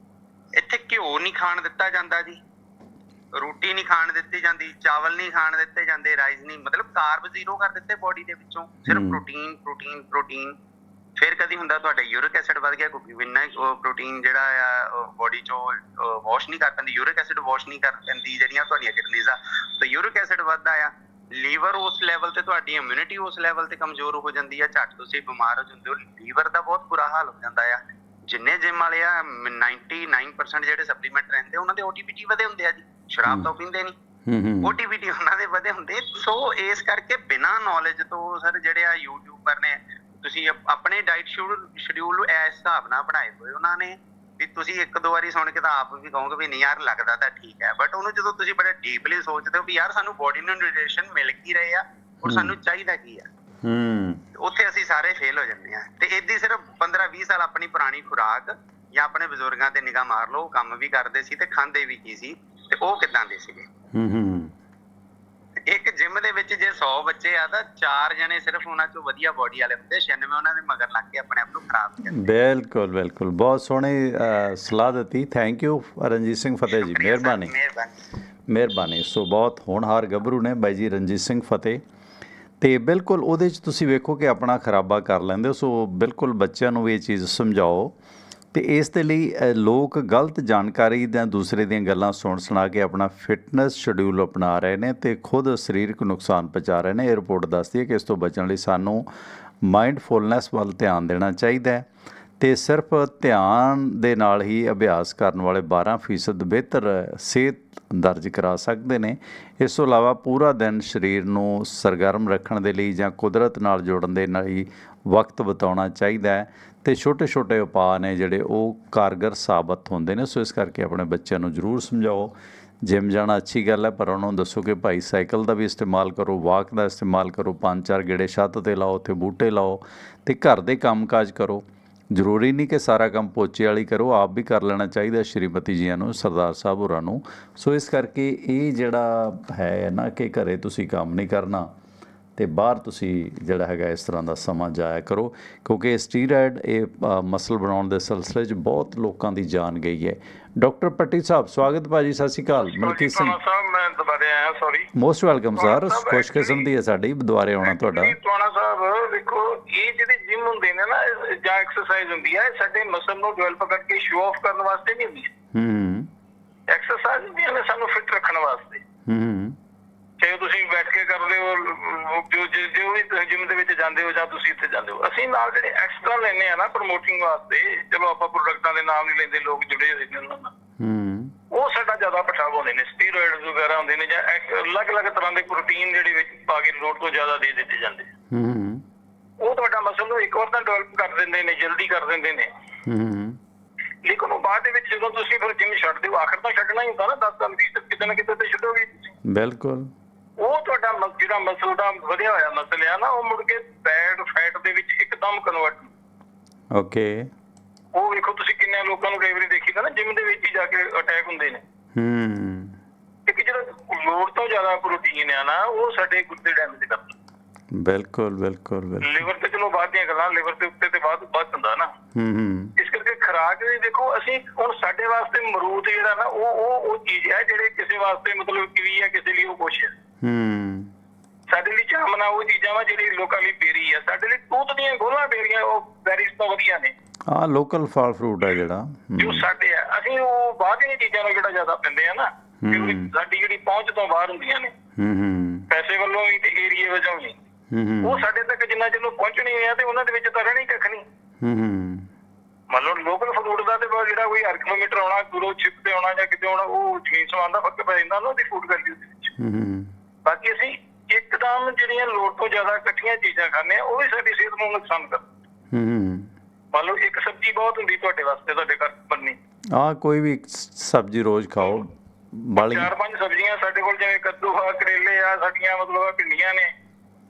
Speaker 2: ਇੱਥੇ ਘਿਓ ਨਹੀਂ ਖਾਣ ਦਿੱਤਾ ਜਾਂਦਾ ਜੀ। ਰੋਟੀ ਨਹੀਂ ਖਾਣ ਦਿੱਤੀ ਜਾਂਦੀ ਚਾਵਲ ਨਹੀਂ ਖਾਣ ਦਿੱਤੇ ਜਾਂਦੇ ਰਾਈਸ ਨਹੀਂ ਮਤਲਬ ਕਾਰਬ ਜ਼ੀਰੋ ਕਰ ਦਿੱਤੇ ਬਾਡੀ ਦੇ ਵਿੱਚੋਂ ਸਿਰਫ। ਪ੍ਰੋਟੀਨ ਪ੍ਰੋਟੀਨ ਪ੍ਰੋਟੀਨ ਫਿਰ ਕਦੀ ਹੁੰਦਾ ਤੁਹਾਡਾ ਯੂਰਿਕ ਐਸਿਡ ਵੱਧ ਗਿਆ ਕਿਉਂਕਿ ਇੰਨਾ ਪ੍ਰੋਟੀਨ ਜਿਹੜਾ ਆ ਬਾਡੀ ਚੋਂ ਵਾਸ਼ ਨਹੀਂ ਕਰ ਪੈਂਦੀ ਯੂਰਿਕ ਐਸਿਡ ਵਾਸ਼ ਨਹੀਂ ਕਰ ਪੈਂਦੀ ਜਿਹੜੀਆਂ ਤੁਹਾਡੀਆਂ ਕਿਡਨੀਜ਼ ਆ। ਤਾਂ ਯੂਰਿਕ ਐਸਿਡ ਵੱਧਦਾ ਆ ਲੀਵਰ ਉਸ ਲੈਵਲ ਤੇ ਤੁਹਾਡੀ ਇਮਿਊਨਿਟੀ ਉਸ ਲੈਵਲ ਤੇ ਕਮਜ਼ੋਰ ਹੋ ਜਾਂਦੀ ਆ ਝੱਟ ਤੁਸੀਂ ਬਿਮਾਰ ਹੋ ਜਾਂਦੇ ਹੋ ਲੀਵਰ ਦਾ ਬਹੁਤ ਬੁਰਾ ਹਾਲ ਹੋ ਜਾਂਦਾ ਆ। ਜਿੰਨੇ ਜਿਮ ਵਾਲੇ ਆ 99% ਜਿਹੜੇ ਸਪਲੀਮੈਂਟ ਰਹਿੰਦੇ ਉਹਨਾਂ ਦੇ ਓਟੀਪੀਟੀ ਵਧੇ ਹੁੰਦੇ ਆ ਜੀ। ਸ਼ਰਾਬ ਤਾਂ ਪੀਂਦੇ ਨਹੀਂ ਓਟੀਪੀਟੀ ਉਹਨਾਂ ਦੇ ਵਧੇ ਹੁੰਦੇ। ਸੋ ਇਸ ਕਰਕੇ ਬਿਨਾਂ ਨੌਲੇਜ ਤੋਂ ਸਰ ਜਿਹੜੇ ਆ ਯੂਟਿਊਬਰ ਨੇ ਤੁਸੀਂ ਆਪਣੇ ਡਾਈਟ ਸ਼ਡਿਊਲ ਨੂੰ ਇਸ ਹਿਸਾਬ ਨਾਲ ਬਣਾਏ ਹੋਏ ਉਹਨਾਂ ਨੇ ਵੀ ਤੁਸੀਂ ਇੱਕ ਦੋ ਵਾਰੀ ਸੁਣ ਕੇ ਤਾਂ ਆਪ ਵੀ ਕਹੋਗੇ ਵੀ ਨਹੀਂ ਯਾਰ ਲੱਗਦਾ ਤਾਂ ਠੀਕ ਹੈ। ਬਟ ਉਹਨੂੰ ਜਦੋਂ ਤੁਸੀਂ ਬੜਾ ਡੀਪਲੀ ਸੋਚਦੇ ਹੋ ਵੀ ਯਾਰ ਸਾਨੂੰ ਬੋਡੀ ਨੂੰ ਨਿਊਟ੍ਰੀਸ਼ਨ ਮਿਲ ਕੀ ਰਹੇ ਆ ਔਰ ਸਾਨੂੰ ਚਾਹੀਦਾ ਕੀ ਆ।
Speaker 1: ਹੂੰ।
Speaker 2: ਉੱਥੇ ਅਸੀਂ ਸਾਰੇ ਫੇਲ ਹੋ ਜਾਂਦੇ ਆ। ਤੇ ਇਦਾਂ ਸਿਰਫ 15 20 ਸਾਲ ਆਪਣੀ ਪੁਰਾਣੀ ਖੁਰਾਕ ਜਾਂ ਆਪਣੇ ਬਜ਼ੁਰਗਾਂ ਤੇ ਨਿਗਾਹ ਮਾਰ ਲਓ ਕੰਮ ਵੀ ਕਰਦੇ ਸੀ ਤੇ ਖਾਂਦੇ ਵੀ ਕੀ ਸੀ। ਤੇ ਉਹ ਕਿਦਾਂ ਦੇ ਸੀਗੇ?
Speaker 1: ਹੂੰ ਹੂੰ
Speaker 2: ਇੱਕ ਜਿਮ ਦੇ ਵਿੱਚ ਜੇ 100 ਬੱਚੇ ਆ ਤਾਂ 4 ਜਣੇ ਸਿਰਫ ਉਹਨਾਂ ਚੋਂ ਵਧੀਆ ਬਾਡੀ ਵਾਲੇ ਹੁੰਦੇ 96 ਉਹਨਾਂ ਦੇ ਮਗਰ ਲੱਗ ਕੇ ਆਪਣੇ ਆਪ ਨੂੰ ਖਰਾਬ ਕਰਦੇ
Speaker 1: ਬਿਲਕੁਲ ਬਿਲਕੁਲ। ਬਹੁਤ ਸੋਹਣੀ ਸਲਾਹ ਦਿੱਤੀ। ਥੈਂਕ ਯੂ ਰਣਜੀਤ ਸਿੰਘ ਫਤਿਹ ਜੀ। ਮਿਹਰਬਾਨੀ।
Speaker 2: ਮਿਹਰਬਾਨੀ।
Speaker 1: ਮਿਹਰਬਾਨੀ। ਸੋ ਬਹੁਤ ਹੋਣਹਾਰ ਗੱਭਰੂ ਨੇ ਬਾਈ ਜੀ ਰਣਜੀਤ ਸਿੰਘ ਫਤਿਹ। ਤੇ ਬਿਲਕੁਲ ਉਹਦੇ 'ਚ ਤੁਸੀਂ ਵੇਖੋ ਕਿ ਆਪਣਾ ਖਰਾਬਾ ਕਰ ਲੈਂਦੇ ਸੋ ਬਿਲਕੁਲ ਬੱਚਿਆਂ ਨੂੰ ਵੀ ਇਹ ਚੀਜ਼ ਸਮਝਾਓ। ਤੇ ਇਸ ਦੇ ਲਈ ਲੋਕ ਗਲਤ ਜਾਣਕਾਰੀ ਜਾਂ ਦੂਸਰੇ ਦੀਆਂ ਗੱਲਾਂ ਸੁਣ ਸੁਣਾ ਕੇ ਆਪਣਾ ਫਿਟਨੈਸ ਸ਼ਡਿਊਲ ਅਪਣਾ ਰਹੇ ਨੇ ਤੇ ਖੁਦ ਸਰੀਰਕ ਨੁਕਸਾਨ ਪਹੁੰਚਾ ਰਹੇ ਨੇ। ਇਹ ਰਿਪੋਰਟ ਦੱਸਦੀ ਹੈ ਕਿ ਇਸ ਤੋਂ ਬਚਣ ਲਈ ਸਾਨੂੰ ਮਾਈਂਡਫੁਲਨੈਸ ਵੱਲ ਧਿਆਨ ਦੇਣਾ ਚਾਹੀਦਾ ਹੈ ਤੇ ਸਿਰਫ ਧਿਆਨ ਦੇ ਨਾਲ ਹੀ ਅਭਿਆਸ ਕਰਨ ਵਾਲੇ 12% ਬਿਹਤਰ ਸਿਹਤ ਦਰਜ ਕਰਾ ਸਕਦੇ ਨੇ। ਇਸ ਤੋਂ ਇਲਾਵਾ ਪੂਰਾ ਦਿਨ ਸਰੀਰ ਨੂੰ ਸਰਗਰਮ ਰੱਖਣ ਦੇ ਲਈ ਜਾਂ ਕੁਦਰਤ ਨਾਲ ਜੋੜਨ ਦੇ ਲਈ ਵਕਤ ਬਿਤਾਉਣਾ ਚਾਹੀਦਾ ਹੈ। ਤੇ ਛੋਟੇ-ਛੋਟੇ ਉਪਾਅ ਨੇ ਜਿਹੜੇ ਉਹ ਕਾਰਗਰ ਸਾਬਤ ਹੁੰਦੇ ਨੇ, ਸੋ ਇਸ ਕਰਕੇ ਆਪਣੇ ਬੱਚਿਆਂ ਨੂੰ ਜ਼ਰੂਰ ਸਮਝਾਓ। ਜਿਮ ਜਾਣਾ ਅੱਛੀ ਗੱਲ ਹੈ, ਪਰ ਉਹਨਾਂ ਨੂੰ ਦੱਸੋ ਕਿ ਭਾਈ ਸਾਈਕਲ ਦਾ ਵੀ ਇਸਤੇਮਾਲ ਕਰੋ, ਵਾਕ ਦਾ ਇਸਤੇਮਾਲ ਕਰੋ ਪੰਜ ਚਾਰ ਗੇੜੇ ਛੱਤ ਤੇ ਲਾਓ, ਉੱਥੇ ਬੂਟੇ ਲਾਓ ਤੇ ਘਰ ਦੇ ਕੰਮਕਾਜ ਕਰੋ। ਜ਼ਰੂਰੀ ਨਹੀਂ ਕਿ ਸਾਰਾ ਕੰਮ ਪੋਚੇ ਵਾਲੀ ਕਰੋ, ਆਪ ਵੀ ਕਰ ਲੈਣਾ ਚਾਹੀਦਾ ਸ਼੍ਰੀਮਤੀ ਜੀਆਂ ਨੂੰ, ਸਰਦਾਰ ਸਾਹਿਬ ਹੋਰਾਂ ਨੂੰ। ਸੋ ਇਸ ਕਰਕੇ ਇਹ ਜਿਹੜਾ ਹੈ ਨਾ ਕਿ ਘਰੇ ਤੁਸੀਂ ਕੰਮ ਨਹੀਂ ਕਰਨਾ ਤੇ ਬਾਹਰ ਤੁਸੀਂ ਜਿਹੜਾ ਹੈਗਾ ਇਸ ਤਰ੍ਹਾਂ ਦਾ ਸਮਾਂ ਜਾਇਆ ਕਰੋ ਕਿਉਂਕਿ ਸਟੀਰਾਇਡ ਇਹ ਮਸਲ ਬਣਾਉਣ ਦੇ ਸਿਲਸਿਲੇ 'ਚ ਬਹੁਤ ਲੋਕਾਂ ਦੀ ਜਾਨ ਗਈ ਹੈ। ਡਾਕਟਰ ਪੱਟੀ ਸਾਹਿਬ ਸਵਾਗਤ ਭਾਜੀ ਸਤਿ ਸ਼੍ਰੀ ਅਕਾਲ। ਮਲਕੀਤ ਸਿੰਘ।
Speaker 3: ਸਾਹਿਬ ਮੈਂ ਦੁਬਾਰੇ ਆਇਆ ਸੌਰੀ
Speaker 1: ਮੋਸਟ ਵੈਲਕਮ ਸਰ
Speaker 3: ਸਾਹਿਬ,
Speaker 1: ਖੁਸ਼ਕਿਸਮਤੀ ਹੈ ਸਾਡੀ ਦੁਆਰੇ ਆਉਣਾ ਤੁਹਾਡਾ।
Speaker 3: ਟੋਣਾ ਸਾਹਿਬ ਦੇਖੋ ਇਹ ਜਿਹੜੇ ਜਿਮ ਹੁੰਦੇ ਨੇ ਨਾ ਜਾਂ ਐਕਸਰਸਾਈਜ਼ ਹੁੰਦੀ ਹੈ ਸਾਡੇ ਮਸਲ ਨੂੰ ਡਿਵੈਲਪ ਕਰਕੇ ਸ਼ੋ ਆਫ ਕਰਨ ਵਾਸਤੇ ਨਹੀਂ ਹੁੰਦੀ।
Speaker 1: ਹੂੰ
Speaker 3: ਐਕਸਰਸਾਈਜ਼ ਨੇ ਸਾਨੂੰ ਫਿਟ ਰੱਖਣ ਵਾਸਤੇ।
Speaker 1: ਹੂੰ। ਹੂੰ
Speaker 3: ਚਾਹੇ ਤੁਸੀਂ ਬੈਠ ਕੇ ਕਰਦੇ ਹੋ ਜੋ ਜੋ- ਜੋ ਵੀ ਤੁਸੀਂ ਜਿਮ ਦੇ ਵਿੱਚ ਜਾਂਦੇ ਹੋ ਜਾਂ ਤੁਸੀਂ ਇੱਥੇ ਜਾਂਦੇ ਹੋ। ਅਸੀਂ ਨਾਲ ਜਿਹੜੇ ਐਕਸਟਰਾ ਲੈਨੇ ਆ ਨਾ ਪ੍ਰੋਮੋਟਿੰਗ ਵਾਸਤੇ ਚਲੋ ਆਪਾਂ ਪ੍ਰੋਡਕਟਾਂ ਦੇ ਨਾਮ ਨਹੀਂ ਲੈਂਦੇ ਲੋਕ ਜੁੜੇ ਹੋਏ ਨੇ ਉਹਨਾਂ ਨਾਲ।
Speaker 1: ਹੂੰ।
Speaker 3: ਉਹ ਸਾਡਾ ਜ਼ਿਆਦਾ ਪਛਾਵ ਹੁੰਦੇ ਨੇ ਸਟੀਰੋਇਡਸ ਵਗੈਰਾ ਹੁੰਦੇ ਨੇ ਜਾਂ ਅਲੱਗ-ਅਲੱਗ ਤਰ੍ਹਾਂ ਦੇ ਪ੍ਰੋਟੀਨ ਜਿਹੜੇ ਵਿੱਚ ਪਾ ਕੇ ਲੋੜ ਤੋਂ ਜ਼ਿਆਦਾ ਦੇ ਦਿੱਤੇ ਜਾਂਦੇ
Speaker 1: ਹੂੰ ਹੂੰ।
Speaker 3: ਉਹ ਤੁਹਾਡਾ ਮਸਲ ਨੂੰ ਇੱਕ ਵਾਰ ਤਾਂ ਡਿਵੈਲਪ ਕਰ ਦਿੰਦੇ ਨੇ ਜਲਦੀ ਕਰ ਦਿੰਦੇ ਨੇ।
Speaker 1: ਹੂੰ।
Speaker 3: ਲੇਕਿਨ ਉਹ ਬਾਅਦ ਦੇ ਵਿੱਚ ਜਦੋਂ ਤੁਸੀਂ ਫਿਰ ਜਿਮ ਛੱਡ ਦਿਓ ਆਖਰ ਤਾਂ ਛੱਡਣਾ ਹੀ ਹੁੰਦਾ ਨਾ 10 ਸਾਲ ਦੀ ਕਿਤੇ ਨਾ ਕਿਤੇ ਤੇ ਛੱਡੋਗੇ ਹੀ।
Speaker 1: ਬਿਲਕੁਲ।
Speaker 3: ਉਹ ਤੁਹਾਡਾ ਜਿਹੜਾ ਮਸਲ ਦਾ ਵਧਿਆ ਹੋਇਆ ਮਸਲ ਆ ਨਾ ਉਹ ਮੁੜ ਕੇ ਬੈਡ ਫੈਟ ਦੇ ਵਿੱਚ ਇੱਕਦਮ ਕਨਵਰਟ
Speaker 1: ਓਕੇ
Speaker 3: ਉਹ ਵੇਖੋ ਤੁਸੀਂ ਕਿੰਨੇ ਲੋਕਾਂ ਨੂੰ ਕਈ ਵਾਰੀ ਦੇਖੀਦਾ ਨਾ ਜਿਮ ਦੇ ਵਿੱਚ ਹੀ ਜਾ ਕੇ ਅਟੈਕ ਹੁੰਦੇ ਨੇ।
Speaker 1: ਹੂੰ।
Speaker 3: ਕਿ ਜਿਹੜਾ ਲੋੜ ਤੋਂ ਜ਼ਿਆਦਾ ਪ੍ਰੋਟੀਨ ਆ ਨਾ ਉਹ ਸਾਡੇ ਗੁਰਦੇ ਡੈਮੇਜ ਕਰਦਾ।
Speaker 1: ਬਿਲਕੁਲ ਬਿਲਕੁਲ ਬਿਲਕੁਲ।
Speaker 3: ਲਿਵਰ ਤੇ ਚਲੋ ਬਾਅਦ ਦੀਆਂ ਗੱਲਾਂ ਲਿਵਰ ਦੇ ਉੱਤੇ ਤੇ ਬਾਅਦ ਬਾਅਦ ਹੁੰਦਾ ਨਾ।
Speaker 1: ਹੂੰ ਹੂੰ।
Speaker 3: ਇਸ ਕਰਕੇ ਖੁਰਾਕ ਵੀ ਦੇਖੋ ਅਸੀਂ ਹੁਣ ਸਾਡੇ ਵਾਸਤੇ ਅਮਰੂਦ ਜਿਹੜਾ ਨਾ ਉਹ ਉਹ ਉਹ ਚੀਜ਼ ਹੈ ਜਿਹੜੇ ਕਿਸੇ ਵਾਸਤੇ ਮਤਲਬ ਕਿਵੀ ਹੈ ਕਿਸੇ ਲਈ ਉਹ ਕੁਛ ਹੈ।
Speaker 1: ਹੂੰ।
Speaker 3: ਸਾਡੇ ਲਈ ਜਾਮਨਾ ਉਹ ਚੀਜ਼ਾਂ ਵਾ ਜਿਹੜੀ ਲੋਕਾਂ ਲਈ ਬੇਰੀ ਹੈ ਸਾਡੇ ਲਈ ਤੂਤ ਦੀਆਂ ਗੋਲਾਂ ਬੇਰੀਆਂ ਉਹ ਬੈਰੀਜ਼ ਤੋਂ ਵਧੀਆ ਨੇ।
Speaker 1: ਆ ਲੋਕਲ ਫਲ ਫਰੂਟ ਹੈ ਜਿਹੜਾ।
Speaker 3: ਜੋ ਸਾਡੇ ਆ ਅਸੀਂ ਉਹ ਬਾਅਦ ਦੀਆਂ ਚੀਜ਼ਾਂ ਨੂੰ ਜਿਹੜਾ ਜ਼ਿਆਦਾ ਪੈਂਦੇ ਆ ਨਾ ਕਿਉਂਕਿ। ਸਾਡੀ ਜਿਹੜੀ ਪਹੁੰਚ ਤੋਂ ਬਾਹਰ ਹੁੰਦੀਆਂ ਨੇ।
Speaker 1: ਹੂੰ ਹੂੰ।
Speaker 3: ਪੈਸੇ ਵੱਲੋਂ ਵੀ ਤੇ ਏਰੀਏ ਵਜੋਂ ਵੀ।
Speaker 1: ਹੂੰ
Speaker 3: ਉਹ ਸਾਡੇ ਤੱਕ ਜਿੰਨਾ ਚਿਰ ਨੂੰ ਪਹੁੰਚਣੀ ਆ ਤੇ ਉਹਨਾਂ ਦੇ ਵਿੱਚ ਤਾਂ ਰਹਿਣੀ ਕੱਖ ਨਹੀਂ
Speaker 1: ਹੂੰ ਹੂੰ।
Speaker 3: ਮੰਨ ਲਓ ਲੋਕਲ ਫੂਡ ਦਾ ਤੇ ਜਿਹੜਾ ਕੋਈ ਹਰ ਕਿਲੋਮੀਟਰ ਆਉਣਾ ਗੁਰੂ ਚਿਪ ਤੇ ਆਉਣਾ ਜਾਂ ਕਿਤੇ ਆਉਣਾ ਉਹ ਜ਼ਮੀਨ ਸਮਾਨ ਦਾ ਫ਼ਰਕ ਪੈ ਜਾਂਦਾ ਨਾ ਉਹਦੀ ਫੂਡ ਵੈਲਿਊ ਦੇ ਵਿੱਚ।
Speaker 1: ਹੂੰ ਹੂੰ।
Speaker 3: ਬਾਕੀ ਅਸੀਂ ਇੱਕਦਮ ਜਿਹੜੀਆਂ ਲੋੜ ਤੋਂ ਜ਼ਿਆਦਾ ਇਕੱਠੀਆਂ ਚੀਜ਼ਾਂ ਖਾਂਦੇ ਆ ਉਹ ਵੀ ਸਾਡੀ ਸਿਹਤ ਨੂੰ ਨੁਕਸਾਨ ਕਰ
Speaker 1: ਹੂੰ। ਹੂੰ
Speaker 3: ਮੰਨ ਲਓ ਇੱਕ ਸਬਜ਼ੀ ਬਹੁਤ ਹੁੰਦੀ ਤੁਹਾਡੇ ਵਾਸਤੇ ਤੁਹਾਡੇ ਘਰ ਬੰਨੀ
Speaker 1: ਆ ਕੋਈ ਵੀ ਸਬਜ਼ੀ ਰੋਜ਼ ਖਾਓ ਬਾਲੀ
Speaker 3: ਚਾਰ ਪੰਜ ਸਬਜ਼ੀਆਂ ਸਾਡੇ ਕੋਲ ਜਿਵੇਂ ਕੱਦੂ ਆ ਕਰੇਲੇ ਆ ਸਾਡੀਆਂ ਮਤਲਬ ਆਹ ਭਿੰਡੀਆਂ ਨੇ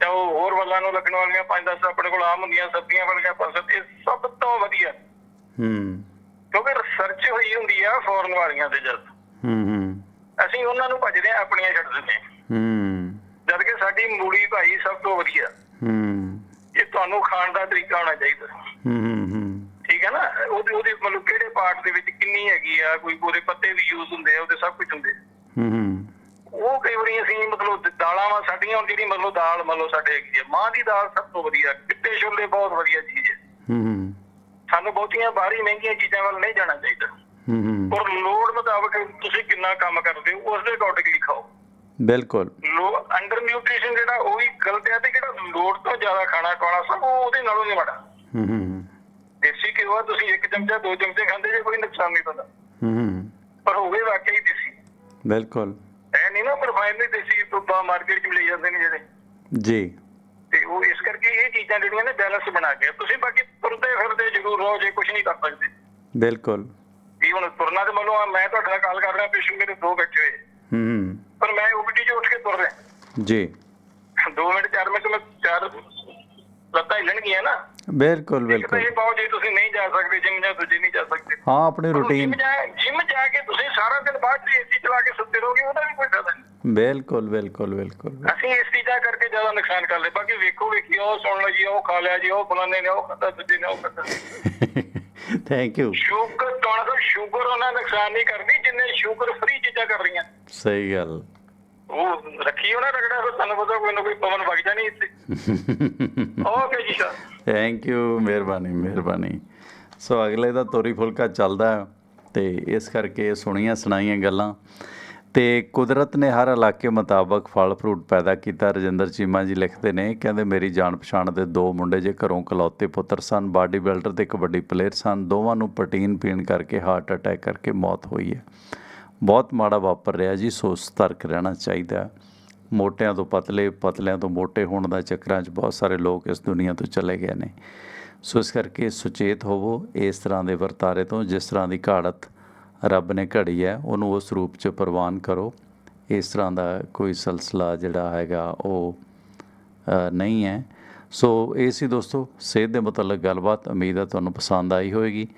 Speaker 3: ਜਾਂ ਉਹ ਹੋਰ ਵੱਲਾਂ ਨੂੰ ਲੱਗਣ ਵਾਲੀਆਂ ਪੰਜ ਦਸ ਆਪਣੇ ਕੋਲ ਆਮ ਹੁੰਦੀਆਂ ਸਬਜ਼ੀਆਂ ਵਾਲੀਆਂ ਪੰਜ ਇਹ ਸਭ ਤੋਂ ਵਧੀਆ।
Speaker 1: ਹੂੰ।
Speaker 3: ਕਿਉਂਕਿ ਰਿਸਰਚ ਹੋਈ ਹੁੰਦੀ ਆ ਫੋਰਨ ਵਾਲੀਆਂ ਤੇ ਜਦ।
Speaker 1: ਹੂੰ ਹੂੰ।
Speaker 3: ਅਸੀਂ ਉਹਨਾਂ ਨੂੰ ਭੱਜਦੇ ਆ ਆਪਣੀਆਂ ਛੱਡ ਦਿੰਦੇ ਹਾਂ।
Speaker 1: ਹੂੰ।
Speaker 3: ਜਦ ਕਿ ਸਾਡੀ ਮੂਲੀ ਭਾਈ ਸਭ ਤੋਂ ਵਧੀਆ।
Speaker 1: ਹੂੰ।
Speaker 3: ਇਹ ਤੁਹਾਨੂੰ ਖਾਣ ਦਾ ਤਰੀਕਾ ਹੋਣਾ ਚਾਹੀਦਾ।
Speaker 1: ਹੂੰ ਹੂੰ ਹੂੰ।
Speaker 3: ਠੀਕ ਹੈ ਨਾ? ਉਹਦੇ ਉਹਦੇ ਮਤਲਬ ਕਿਹੜੇ ਪਾਰਟ ਦੇ ਵਿੱਚ ਕਿੰਨੀ ਹੈਗੀ ਆ? ਕੋਈ ਉਹਦੇ ਪੱਤੇ ਵੀ ਯੂਜ਼ ਹੁੰਦੇ ਆ ਉਹਦੇ ਸਭ ਕੁਝ ਹੁੰਦੇ।
Speaker 1: ਹੂੰ ਹੂੰ।
Speaker 3: ਉਹ ਕਈ ਵਾਰੀ ਅਸੀਂ ਮਤਲਬ ਦਾਲਾਂ ਵਾ ਸਾਡੀਆਂ ਹੁਣ ਜਿਹੜੀ ਮਤਲਬ ਦਾਲ ਮਤਲਬ ਸਾਡੇ ਹੈਗੀ ਆ ਮਾਂ ਦੀ ਦਾਲ ਸਭ ਤੋਂ ਵਧੀਆ। ਚਿੱਟੇ ਛੋਲੇ ਬਹੁਤ ਵਧੀਆ ਚੀਜ਼ ਹੈ।
Speaker 1: ਹੂੰ ਹੂੰ।
Speaker 3: ਸਾਨੂੰ ਬਹੁਤੀਆਂ ਬਾਹਰੀ ਮਹਿੰਗੀਆਂ ਚੀਜ਼ਾਂ ਵੱਲ ਨਹੀਂ ਜਾਣਾ ਚਾਹੀਦਾ।
Speaker 1: ਹੂੰ ਹੂੰ।
Speaker 3: ਔਰ ਲੋੜ ਮੁਤਾਬਕ ਤੁਸੀਂ ਕਿੰਨਾ ਕੰਮ ਕਰਦੇ ਹੋ ਉਸ ਦੇ ਅਕੋਰਡਿੰਗਲੀ ਖਾਓ।
Speaker 1: ਬਿਲਕੁਲ।
Speaker 3: ਲੋ ਅੰਡਰ ਨਿਊਟ੍ਰੀਸ਼ਨ ਜਿਹੜਾ ਉਹ ਵੀ ਗਲਤ ਹੈ ਤੇ ਜਿਹੜਾ ਲੋੜ ਤੋਂ ਜ਼ਿਆਦਾ ਖਾਣਾ ਖਾਣਾ ਸਭ ਉਹ ਉਹਦੇ ਨਾਲੋਂ ਨਹੀਂ ਮਾੜਾ।
Speaker 1: ਹੂੰ ਹੂੰ
Speaker 3: ਦੇਸੀ ਘਿਓ ਆ, ਤੁਸੀਂ ਇੱਕ ਚਮਚਾ ਦੋ ਚਮਚੇ ਖਾਂਦੇ ਜੇ ਕੋਈ ਨੁਕਸਾਨ ਨਹੀਂ ਹੁੰਦਾ
Speaker 1: ਹੂੰ ਹੂੰ
Speaker 3: ਪਰ ਹੋਵੇ ਵਾਕਈ ਦੇਸੀ।
Speaker 1: ਬਿਲਕੁਲ।
Speaker 3: ਐ ਨਹੀਂ ਨਾ ਰਿਫਾਈਨਡ ਨਹੀਂ ਦੇਸੀ ਮਾਰਕੀਟ 'ਚ ਮਿਲ ਜਾਂਦੇ ਨੇ ਜਿਹੜੇ।
Speaker 1: ਜੀ।
Speaker 3: ਤੇ ਉਹ ਇਸ ਕਰਕੇ ਇਹ ਚੀਜ਼ਾਂ ਜਿਹੜੀਆਂ ਨੇ ਬੈਲੈਂਸ ਬਣਾ ਕੇ ਤੁਸੀਂ ਬਾਕੀ ਤੁਰਦੇ ਫਿਰਦੇ ਜ਼ਰੂਰ ਰਹੋ ਜੇ ਕੁਝ ਨਹੀਂ ਕਰ ਸਕਦੇ।
Speaker 1: ਬਿਲਕੁਲ।
Speaker 3: ਵੀ ਹੁਣ ਤੁਰਨਾ ਤੇ ਮੰਨ ਲਓ ਮੈਂ ਤੁਹਾਡੇ ਨਾਲ ਗੱਲ ਕਰ ਰਿਹਾ ਪੇਸ਼ੈਂਟ ਮੇਰੇ ਦੋ ਬੈਠੇ ਹੋਏ।
Speaker 1: ਹੂੰ।
Speaker 3: ਪਰ ਮੈਂ ਉਲਟੀ 'ਚ ਉੱਠ ਕੇ ਤੁਰ ਰਿਹਾ।
Speaker 1: ਜੀ।
Speaker 3: 2 ਮਿੰਟ 4 ਮਿੰਟ ਮੈਂ ਚਾਰ ਲੱਤਾਂ ਹਿੱਲਣਗੀਆਂ ਨਾ।
Speaker 1: ਬਿਲਕੁਲ ਬਿਲਕੁਲ।
Speaker 3: ਇਹ ਪਾਓ ਜੇ ਤੁਸੀਂ ਨਹੀਂ ਜਾ ਸਕਦੇ ਜਿਮ ਜਾਂ ਦੂਜੇ ਨਹੀਂ ਜਾ ਸਕਦੇ।
Speaker 1: ਹਾਂ ਆਪਣੀ ਰੁਟੀਨ
Speaker 3: ਜਿਮ ਜਾ ਜਾ ਕੇ ਤੁਸੀਂ ਸਾਰਾ ਦਿਨ ਬਾਅਦ ਚ ਏਸੀ ਚਲਾ ਕੇ ਸੁੱਤੇ ਰਹੋਗੇ ਉਹਦਾ ਵੀ ਕੋਈ ਫਾਇਦਾ ਨਹੀਂ।
Speaker 1: ਬਿਲਕੁਲ ਬਿਲਕੁਲ ਬਿਲਕੁਲ।
Speaker 3: ਅਸੀਂ ਇਸ ਚੀਜ਼ਾਂ ਕਰਕੇ ਜ਼ਿਆਦਾ ਨੁਕਸਾਨ ਕਰ ਲਏ। ਬਾਕੀ ਵੇਖੋ ਵੇਖੀ ਉਹ ਸੁਣ ਲਓ ਜੀ ਉਹ ਖਾ ਲਿਆ ਜੀ ਉਹ ਫਲਾਣੇ ਨੇ ਉਹ ਖਾਧਾ ਦੂਜੇ ਨੇ ਉਹ ਖਾਧਾ।
Speaker 1: ਥੈਂਕ ਯੂ
Speaker 3: ਸ਼ੂਗਰ ਤੁਹਾਨੂੰ ਸ਼ੂਗਰ ਉਹਨਾਂ ਨੁਕਸਾਨ ਨਹੀਂ ਕਰਦੀ ਜਿੰਨੇ ਸ਼ੂਗਰ ਫ੍ਰੀ ਚੀਜ਼ਾਂ ਕਰ ਰਹੀਆਂ।
Speaker 1: ਸਹੀ ਗੱਲ।
Speaker 3: ਉਹ ਰੱਖੀ ਉਹਨਾਂ ਰਗੜਾ ਫਿਰ ਤੁਹਾਨੂੰ ਪਤਾ ਕੋਈ ਨਾ ਕੋਈ ਪਵਨ ਵਗ ਜਾਣੀ ਇੱਥੇ। ਓਕੇ ਜੀ ਸਰ
Speaker 1: ਥੈਂਕ ਯੂ ਮਿਹਰਬਾਨੀ ਮਿਹਰਬਾਨੀ। ਸੋ ਅਗਲੇ ਦਾ ਤੋਰੀ ਫੁਲਕਾ ਚੱਲਦਾ ਤੇ ਇਸ ਕਰਕੇ ਸੁਣੀਆਂ ਸੁਣਾਈਆਂ ਗੱਲਾਂ। ਤੇ ਕੁਦਰਤ ਨੇ ਹਰ ਇਲਾਕੇ ਮੁਤਾਬਕ ਫਲ ਫਰੂਟ ਪੈਦਾ ਕੀਤਾ। ਰਜਿੰਦਰ ਚੀਮਾ ਜੀ ਲਿਖਦੇ ਨੇ ਕਹਿੰਦੇ ਮੇਰੀ ਜਾਣ ਪਛਾਣ ਦੇ ਦੋ ਮੁੰਡੇ ਜੇ ਘਰੋਂ ਕਲੌਤੇ ਪੁੱਤਰ ਸਨ ਬਾਡੀ ਬਿਲਡਰ ਤੇ ਕਬੱਡੀ ਪਲੇਅਰ ਸਨ। ਦੋਵਾਂ ਨੂੰ ਪ੍ਰੋਟੀਨ ਪੀਣ ਕਰਕੇ ਹਾਰਟ ਅਟੈਕ ਕਰਕੇ ਮੌਤ ਹੋਈ ਹੈ। ਬਹੁਤ ਮਾੜਾ ਵਾਪਰ ਰਿਹਾ ਜੀ, ਸੋ ਸਤਰਕ ਰਹਿਣਾ ਚਾਹੀਦਾ। ਮੋਟਿਆਂ ਤੋਂ ਪਤਲੇ, ਪਤਲਿਆਂ ਤੋਂ ਮੋਟੇ ਹੋਣ ਦਾ ਚੱਕਰਾਂ 'ਚ ਬਹੁਤ ਸਾਰੇ ਲੋਕ ਇਸ ਦੁਨੀਆ ਤੋਂ ਚਲੇ ਗਏ ਨੇ। ਸੋ ਇਸ ਕਰਕੇ ਸੁਚੇਤ ਹੋਵੋ, ਇਸ ਤਰ੍ਹਾਂ ਦੇ ਵਰਤਾਰੇ ਤੋਂ ਜਿਸ ਤਰ੍ਹਾਂ ਦੀ ਘਾੜਤ ਰੱਬ ਨੇ ਘੜੀ ਹੈ, ਉਹਨੂੰ ਉਸ ਰੂਪ 'ਚ ਪ੍ਰਵਾਨ ਕਰੋ। ਇਸ ਤਰ੍ਹਾਂ ਦਾ ਕੋਈ ਸਿਲਸਿਲਾ ਜਿਹੜਾ ਹੈਗਾ, ਉਹ ਨਹੀਂ ਹੈ। ਸੋ ਇਹ ਸੀ ਦੋਸਤੋ, ਸਿਹਤ ਦੇ ਮੁਤਲਕ ਗੱਲਬਾਤ। ਉਮੀਦ ਹੈ ਤੁਹਾਨੂੰ ਪਸੰਦ ਆਈ ਹੋਵੇਗੀ।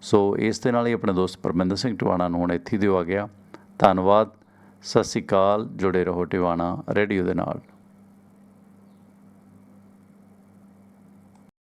Speaker 1: ਸੋ ਇਸ ਦੇ ਨਾਲ ਹੀ ਆਪਣੇ ਦੋਸਤ ਪਰਮਿੰਦਰ ਸਿੰਘ ਟਿਵਾਣਾ ਨੂੰ ਹੁਣ ਇੱਥੇ ਦਿਓ ਆ ਗਿਆ। ਧੰਨਵਾਦ। ਸਤਿ ਸ਼੍ਰੀ ਅਕਾਲ। ਜੁੜੇ ਰਹੋ ਟਿਵਾਣਾ ਰੇਡੀਓ ਦੇ ਨਾਲ।